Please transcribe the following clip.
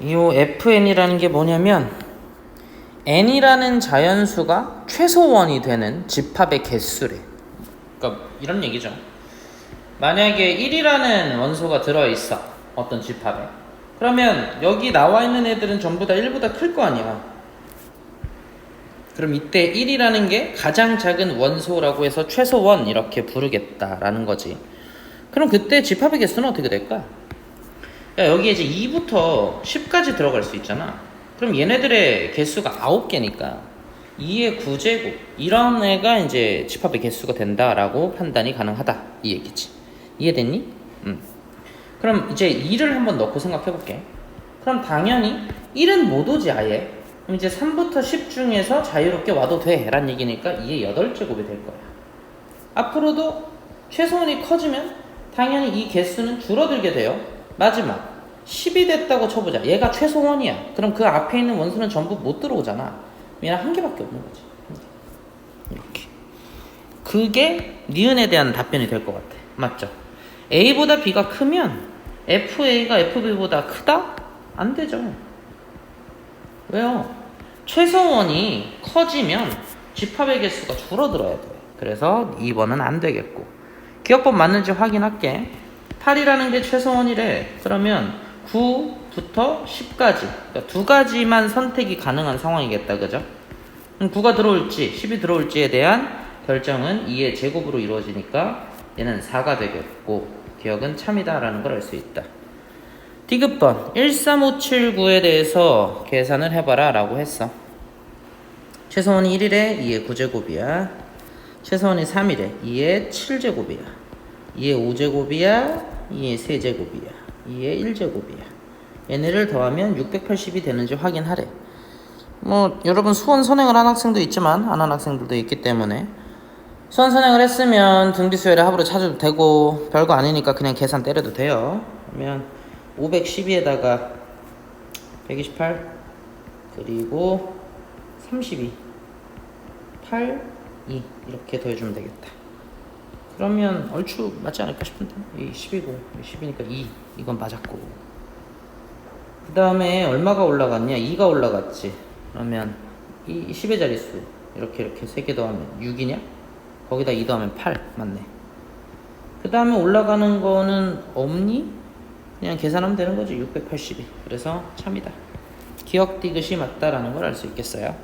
이 fn이라는 게 뭐냐면 n이라는 자연수가 최소원이 되는 집합의 개수래. 그러니까 이런 얘기죠. 만약에 1이라는 원소가 들어 있어. 어떤 집합에. 그러면 여기 나와 있는 애들은 전부 다 1보다 클 거 아니야. 그럼 이때 1이라는 게 가장 작은 원소라고 해서 최소원 이렇게 부르겠다라는 거지. 그럼 그때 집합의 개수는 어떻게 될까? 야, 여기에 이제 2부터 10까지 들어갈 수 있잖아. 그럼 얘네들의 개수가 9개니까 2의 9제곱 이런 애가 이제 집합의 개수가 된다라고 판단이 가능하다 이 얘기지. 이해됐니? 음. 그럼 이제 2를 한번 넣고 생각해 볼게. 그럼 당연히 1은 못 오지 아예. 그럼 이제 3부터 10 중에서 자유롭게 와도 돼. 라는 얘기니까 2의 8제곱이 될 거야. 앞으로도 최소원이 커지면 당연히 이 개수는 줄어들게 돼요. 마지막 10이 됐다고 쳐보자. 얘가 최소원이야. 그럼 그 앞에 있는 원수는 전부 못 들어오잖아. 얘는 한 개밖에 없는 거지. 이렇게. 그게 니은에 대한 답변이 될 것 같아. 맞죠? A보다 B가 크면 FA가 FB보다 크다? 안 되죠. 왜요? 최소원이 커지면 집합의 개수가 줄어들어야 돼. 그래서 2번은 안 되겠고. 기억법 맞는지 확인할게. 8이라는 게 최소원이래. 그러면 9부터 10까지. 그러니까 두 가지만 선택이 가능한 상황이겠다. 그죠? 그럼 9가 들어올지 10이 들어올지에 대한 결정은 2의 제곱으로 이루어지니까 얘는 4가 되겠고 기억은 참이다라는 걸 알 수 있다. 디귿번 13579에 대해서 계산을 해봐라 라고 했어. 최소원이 1이래 2의 9제곱이야. 최소원이 3이래 2의 7제곱이야. 2의 5제곱이야. 2의 3제곱이야. 2의 1제곱이야. 얘네를 더하면 680이 되는지 확인하래. 뭐 여러분 수원 선행을 한 학생도 있지만 안 한 학생들도 있기 때문에 수원 선행을 했으면 등비수열의 합으로 찾아도 되고 별거 아니니까 그냥 계산 때려도 돼요. 그러면 512에다가 128 그리고 32 8 2 이렇게 더해주면 되겠다. 그러면 얼추 맞지 않을까 싶은데? 이 10이고 10이니까 2 이건 맞았고. 그 다음에 얼마가 올라갔냐? 2가 올라갔지. 그러면 이 10의 자릿수. 이렇게 이렇게 3개 더하면 6이냐? 거기다 2 더하면 8 맞네. 그 다음에 올라가는 거는 없니? 그냥 계산하면 되는 거지. 682 그래서 참이다. 기억 디귿이 맞다라는 걸 알 수 있겠어요